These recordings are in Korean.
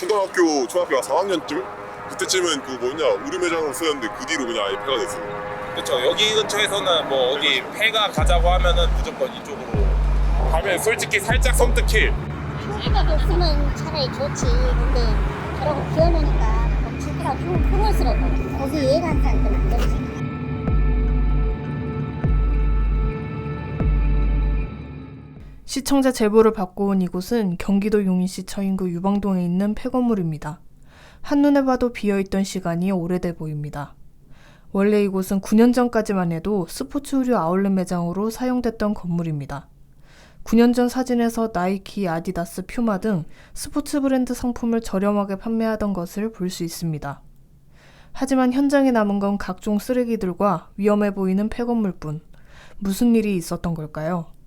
초등학교, 초등학교 4학년쯤? 그때쯤은 그 뭐냐 우르매장으로 쓰였는데 그 뒤로 그냥 아예 폐가 됐어요. 그렇죠. 여기 근처에서는 뭐 어디 폐가 가자고 하면은 무조건 이쪽으로 가면 솔직히 살짝 섬뜩해. 폐가 없으면 차라리 좋지. 근데 저러고 비워놓으니까 뭐 불필요하고 흉- 흉물스럽고 거기 이해가 안 사람들은 안 되지. 시청자 제보를 받고 온 이곳은 경기도 용인시 처인구 유방동에 있는 폐건물입니다. 한눈에 봐도 비어있던 시간이 오래돼 보입니다. 원래 이곳은 9년 전까지만 해도 스포츠 의류 아울렛 매장으로 사용됐던 건물입니다. 9년 전 사진에서 나이키, 아디다스, 퓨마 등 스포츠 브랜드 상품을 저렴하게 판매하던 것을 볼 수 있습니다. 하지만 현장에 남은 건 각종 쓰레기들과 위험해 보이는 폐건물뿐. 무슨 일이 있었던 걸까요?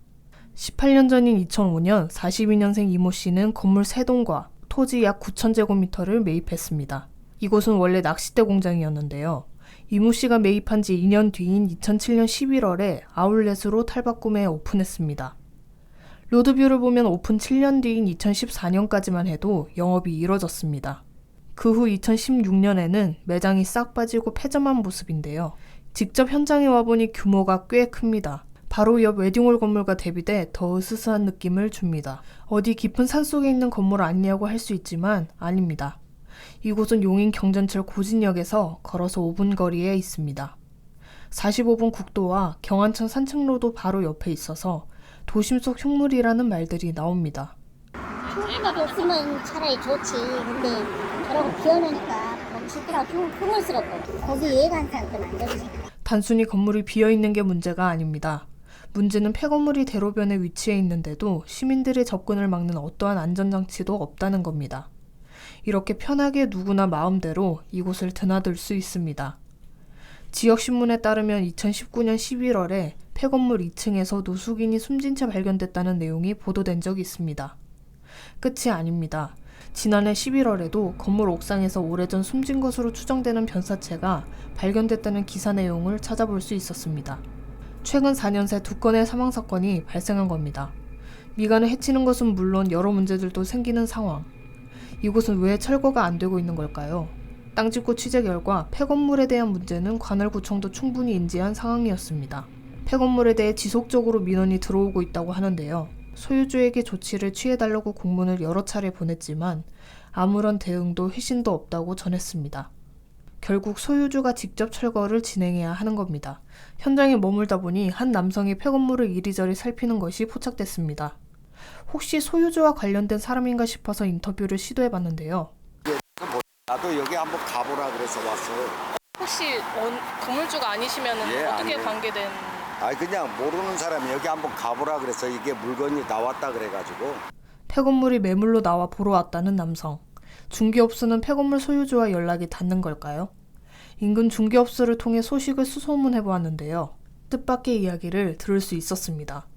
18년 전인 2005년 42년생 이모 씨는 건물 3동과 토지 약 9,000제곱미터를 매입했습니다. 이곳은 원래 낚싯대 공장이었는데요. 이모 씨가 매입한 지 2년 뒤인 2007년 11월에 아울렛으로 탈바꿈해 오픈했습니다. 로드뷰를 보면 오픈 7년 뒤인 2014년까지만 해도 영업이 이뤄졌습니다. 그 후 2016년에는 매장이 싹 빠지고 폐점한 모습인데요. 직접 현장에 와보니 규모가 꽤 큽니다. 바로 옆 웨딩홀 건물과 대비돼 더 으스스한 느낌을 줍니다. 어디 깊은 산속에 있는 건물 아니냐고 할 수 있지만 아닙니다. 이곳은 용인 경전철 고진역에서 걸어서 5분 거리에 있습니다. 45분 국도와 경안천 산책로도 바로 옆에 있어서 도심 속 흉물이라는 말들이 나옵니다. 폐가 없으면 차라리 좋지. 근데 저러고 뭐 불필요하고 흉- 흉물스럽고 거기 안 사람들은 안 되지. 단순히 건물이 비어 있는 게 문제가 아닙니다. 문제는 폐건물이 대로변에 위치해 있는데도 시민들의 접근을 막는 어떠한 안전장치도 없다는 겁니다. 이렇게 편하게 누구나 마음대로 이곳을 드나들 수 있습니다. 지역신문에 따르면 2019년 11월에 폐건물 2층에서 노숙인이 숨진 채 발견됐다는 내용이 보도된 적이 있습니다. 끝이 아닙니다. 지난해 11월에도 건물 옥상에서 오래전 숨진 것으로 추정되는 변사체가 발견됐다는 기사 내용을 찾아볼 수 있었습니다. 최근 4년 새 두 건의 사망 사건이 발생한 겁니다. 미간을 해치는 것은 물론 여러 문제들도 생기는 상황. 이곳은 왜 철거가 안 되고 있는 걸까요? 땅짓고 취재 결과 폐건물에 대한 문제는 관할구청도 충분히 인지한 상황이었습니다. 폐건물에 대해 지속적으로 민원이 들어오고 있다고 하는데요. 소유주에게 조치를 취해달라고 공문을 여러 차례 보냈지만 아무런 대응도 회신도 없다고 전했습니다. 결국 소유주가 직접 철거를 진행해야 하는 겁니다. 현장에 머물다 보니 한 남성이 폐건물을 이리저리 살피는 것이 포착됐습니다. 혹시 소유주와 관련된 사람인가 싶어서 인터뷰를 시도해봤는데요. 나도 여기 한번 가보라 그래서 왔어. 혹시 원, 건물주가 아니시면 예, 어떻게 아니에요. 관계된 아니 그냥 모르는 사람이 여기 한번 가보라 그래서 이게 물건이 나왔다 그래가지고 폐건물이 매물로 나와 보러 왔다는 남성. 중개업소는 폐건물 소유주와 연락이 닿는 걸까요? 인근 중개업소를 통해 소식을 수소문해 보았는데요. 뜻밖의 이야기를 들을 수 있었습니다.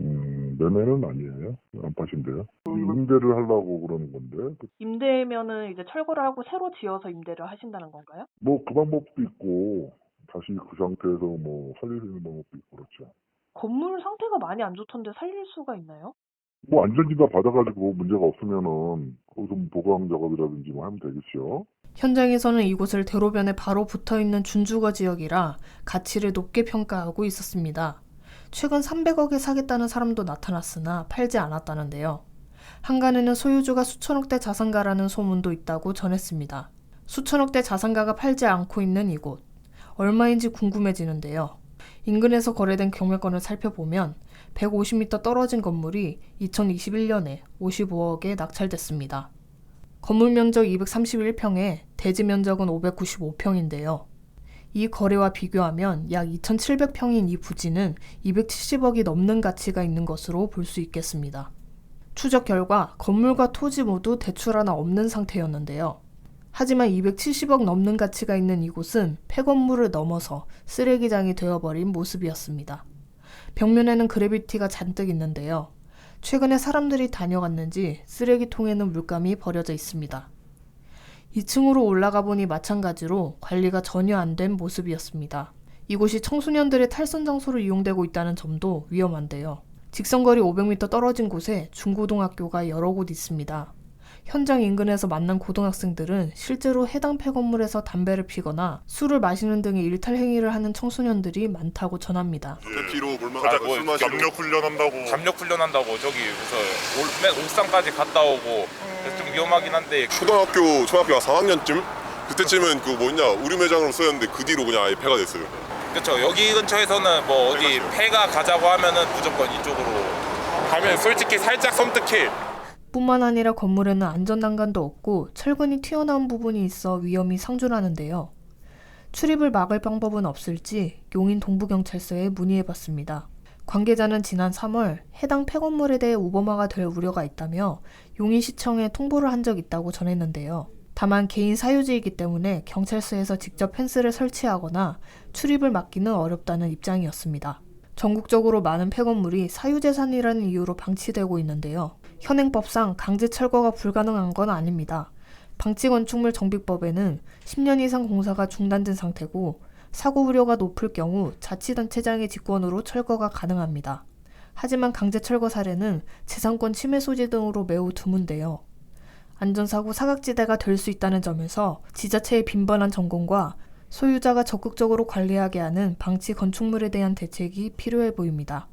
음, 매매는 아니에요. 안 파신대요. 임대를 하려고 그러는 건데, 그- 임대면은 이제 철거를 하고 새로 지어서 임대를 하신다는 건가요? 뭐 그 방법도 있고, 다시 그 상태에서 뭐 살릴 수 있는 방법도 있고 그렇죠. 건물 상태가 많이 안 좋던데 살릴 수가 있나요? 뭐 안전진단 받아가지고 문제가 없으면은 거기서 뭐 보강 작업이라든지 뭐 하면 되겠죠. 현장에서는 이곳을 대로변에 바로 붙어 있는 준주거 지역이라 가치를 높게 평가하고 있었습니다. 최근 300억에 사겠다는 사람도 나타났으나 팔지 않았다는데요. 한간에는 소유주가 수천억대 자산가라는 소문도 있다고 전했습니다. 수천억대 자산가가 팔지 않고 있는 이곳. 얼마인지 궁금해지는데요. 인근에서 거래된 경매건을 살펴보면 150m 떨어진 건물이 2021년에 55억에 낙찰됐습니다. 건물 면적 231평에 대지 면적은 595평인데요. 이 거래와 비교하면 약 2,700평인 이 부지는 270억이 넘는 가치가 있는 것으로 볼 수 있겠습니다. 추적 결과 건물과 토지 모두 대출 하나 없는 상태였는데요. 하지만 270억 넘는 가치가 있는 이곳은 폐건물을 넘어서 쓰레기장이 되어버린 모습이었습니다. 벽면에는 그래비티가 잔뜩 있는데요. 최근에 사람들이 다녀갔는지 쓰레기통에는 물감이 버려져 있습니다. 2층으로 올라가 보니 마찬가지로 관리가 전혀 안 된 모습이었습니다. 이곳이 청소년들의 탈선 장소로 이용되고 있다는 점도 위험한데요. 직선거리 500m 떨어진 곳에 중고등학교가 여러 곳 있습니다. 현장 인근에서 만난 고등학생들은 실제로 해당 폐건물에서 담배를 피거나 술을 마시는 등의 일탈 행위를 하는 청소년들이 많다고 전합니다. 대피로 물 아, 마시고 뭐술 마시고 압력 훈련한다고. 담력 훈련한다고 저기 그래서 올, 맨 옥상까지 갔다 오고 그래서 좀 위험하긴 한데 초등학교 초등학교 4학년쯤 그때쯤은 그 뭐냐 우리 매장으로 쓰였는데 그 뒤로 그냥 아예 폐가 됐어요. 그렇죠 여기 근처에서는 뭐 어디 폐가 가자고 하면은 무조건 이쪽으로 가면 솔직히 살짝 섬뜩해 뿐만 아니라 건물에는 안전난간도 없고 철근이 튀어나온 부분이 있어 위험이 상존하는데요. 출입을 막을 방법은 없을지 용인 동부경찰서에 문의해봤습니다. 관계자는 지난 3월 해당 폐건물에 대해 우범화가 될 우려가 있다며 용인시청에 통보를 한 적 있다고 전했는데요. 다만 개인 사유지이기 때문에 경찰서에서 직접 펜스를 설치하거나 출입을 막기는 어렵다는 입장이었습니다. 전국적으로 많은 폐건물이 사유재산이라는 이유로 방치되고 있는데요. 현행법상 강제 철거가 불가능한 건 아닙니다. 방치건축물 정비법에는 10년 이상 공사가 중단된 상태고 사고 우려가 높을 경우 자치단체장의 직권으로 철거가 가능합니다. 하지만 강제 철거 사례는 재산권 침해 소지 등으로 매우 드문데요. 안전사고 사각지대가 될 수 있다는 점에서 지자체의 빈번한 점검과 소유자가 적극적으로 관리하게 하는 방치 건축물에 대한 대책이 필요해 보입니다.